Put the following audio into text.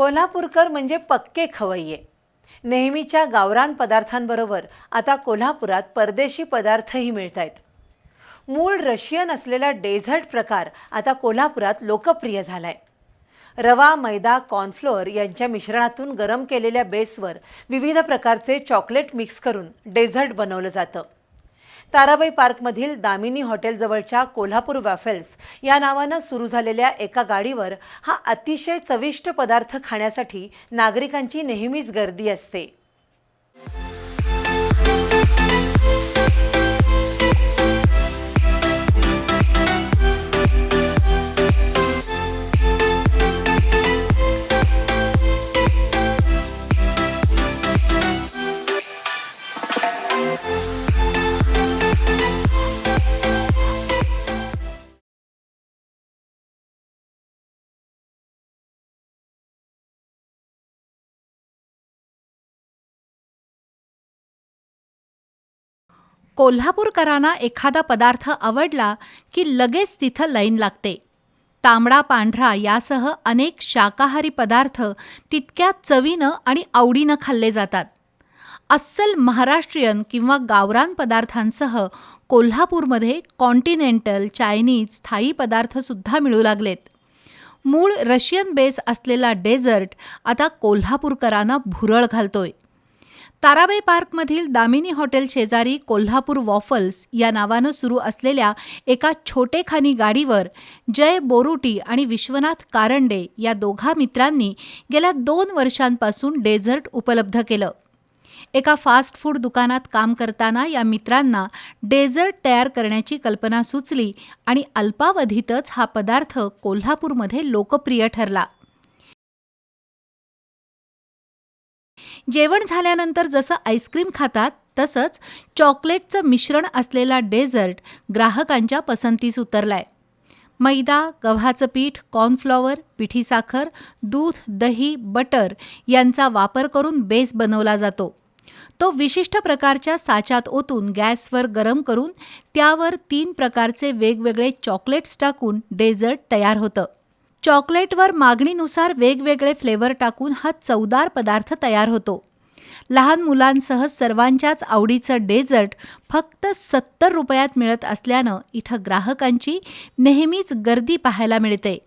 कोल्हापूरकर म्हणजे पक्के खवय्ये. नेहमीच्या गावरान पदार्थांबरोबर आता कोल्हापुरात परदेशी पदार्थही मिळत आहेत मूळ रशियन असलेला डेझर्ट प्रकार आता कोल्हापुरात लोकप्रिय झालाय. रवा मैदा कॉर्नफ्लोअर यांच्या मिश्रणातून गरम केलेल्या बेसवर विविध प्रकारचे चॉकलेट मिक्स करून डेझर्ट बनवलं जातं. ताराबाई पार्कमधील दामिनी हॉटेलजवळच्या कोल्हापूर वॅफेल्स या नावानं सुरू झालेल्या एका गाडीवर हा अतिशय चविष्ट पदार्थ खाण्यासाठी नागरिकांची नेहमीच गर्दी असते. कोल्हापूरकरांना एखादा पदार्थ आवडला की लगेच तिथं लाईन लागते. तांबडा पांढरा यासह अनेक शाकाहारी पदार्थ तितक्या चवीनं आणि आवडीनं खाल्ले जातात. अस्सल महाराष्ट्रीयन किंवा गावरान पदार्थांसह कोल्हापूरमध्ये कॉन्टिनेंटल चायनीज थाई पदार्थसुद्धा मिळू लागलेत. मूळ रशियन बेस असलेला डेझर्ट आता कोल्हापूरकरांना भुरळ घालतोय. ताराबाई पार्कमधील दामिनी हॉटेल शेजारी कोल्हापूर वॉफल्स या नावानं सुरू असलेल्या एका छोटेखानी गाडीवर जय बोरुटी आणि विश्वनाथ कारंडे या दोघा मित्रांनी गेल्या दोन वर्षांपासून डेझर्ट उपलब्ध केलं. एका फास्ट फूड दुकानात काम करताना या मित्रांना डेझर्ट तयार करण्याची कल्पना सुचली आणि अल्पावधीतच हा पदार्थ कोल्हापूरमध्ये लोकप्रिय ठरला. जेवण झाल्यानंतर जसं आईस्क्रीम खातात तसंच चॉकलेटचं मिश्रण असलेला डेझर्ट ग्राहकांच्या पसंतीस उतरलाय. मैदा गव्हाचं पीठ कॉर्नफ्लॉवर पिठी साखर दूध दही बटर यांचा वापर करून बेस बनवला जातो. तो विशिष्ट प्रकारच्या साच्यात ओतून गॅसवर गरम करून त्यावर तीन प्रकारचे वेगवेगळे चॉकलेट्स टाकून डेझर्ट तयार होतं. चॉकलेटवर मागणीनुसार वेगवेगळे फ्लेवर टाकून हा चवदार पदार्थ तयार होतो. लहान मुलांसह सर्वांच्याच आवडीचं डेझर्ट फक्त सत्तर रुपयात मिळत असल्यानं इथं ग्राहकांची नेहमीच गर्दी पाहायला मिळते.